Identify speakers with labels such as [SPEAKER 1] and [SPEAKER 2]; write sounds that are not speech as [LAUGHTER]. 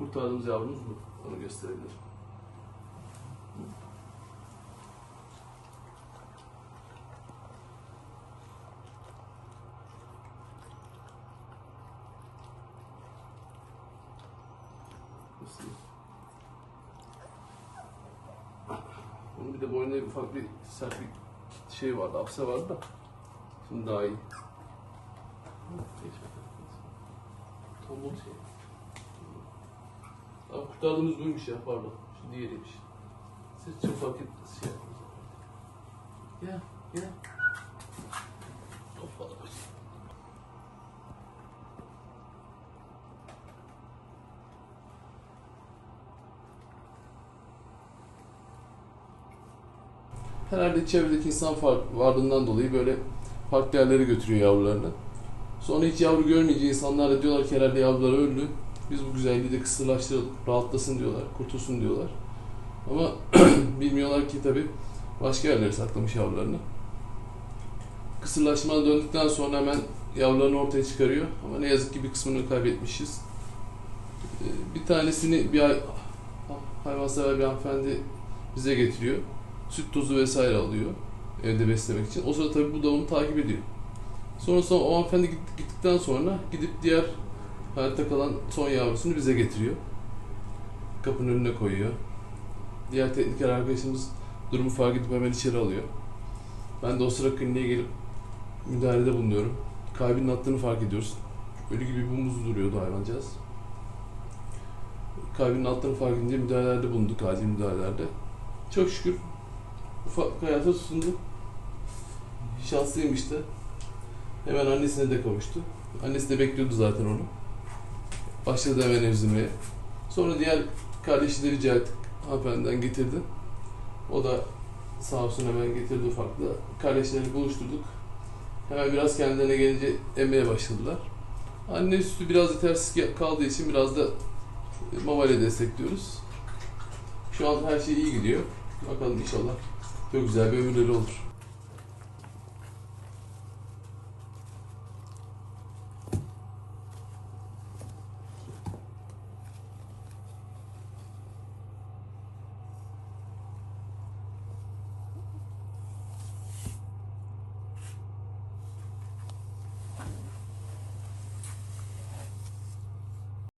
[SPEAKER 1] kurtardığımız yavrumuz bu. Onu gösterebilirim. Bunun bir de boynunda ufak bir sert bir şey vardı, apse vardı da. Şimdi daha iyi. Tombul şey. Abi kurtardığımız buymuş ya pardon. Şu diğeriymiş. Siz çok fark şey yaptınız. Gel gel. Hoppa. Herhalde çevredeki insan fark- varlığından dolayı böyle farklı yerlere götürüyor yavrularını. Sonra hiç yavru görmeyince insanlar da diyorlar ki herhalde yavrular öldü. Biz bu güzelliği de kısırlaştıralım, rahatlasın diyorlar, kurtulsun diyorlar. Ama [CLEARS THROAT] bilmiyorlar ki tabi başka yerlere saklamış yavrularını. Kısırlaşmadan döndükten sonra hemen yavrularını ortaya çıkarıyor. Ama ne yazık ki bir kısmını kaybetmişiz. Ee, Bir tanesini bir hay- hayvansever bir hanımefendi bize getiriyor. Süt tozu vesaire alıyor evde beslemek için. O sırada tabi bu da onu takip ediyor. Sonrasında o hanımefendi git- gittikten sonra gidip diğer hayatta kalan son yavrusunu bize getiriyor. Kapının önüne koyuyor. Diğer tekniker arkadaşımız durumu fark edip hemen içeri alıyor. Ben de o sıra kliniğe gelip müdahalede bulunuyorum. Kalbinin attığını fark ediyoruz. Ölü gibi bumuz duruyordu hayvancağız. Kalbinin attığını fark edince müdahalelerde bulunduk, acil müdahalelerde. Çok şükür ufak hayata tutundu. Şanslıymış da. Hemen annesine de kavuştu. Annesi de bekliyordu zaten onu. Başladı hemen emzirmeye. Sonra diğer kardeşi de rica ettik. Hanımefendiden getirdi. O da sağ olsun hemen getirdi ufakla. Kardeşleri buluşturduk. Hemen biraz kendilerine gelince emmeye başladılar. Anne sütü biraz yetersiz kaldığı için biraz da mamayla destekliyoruz. Şu an her şey iyi gidiyor. Bakalım inşallah çok güzel bir ömürleri olur.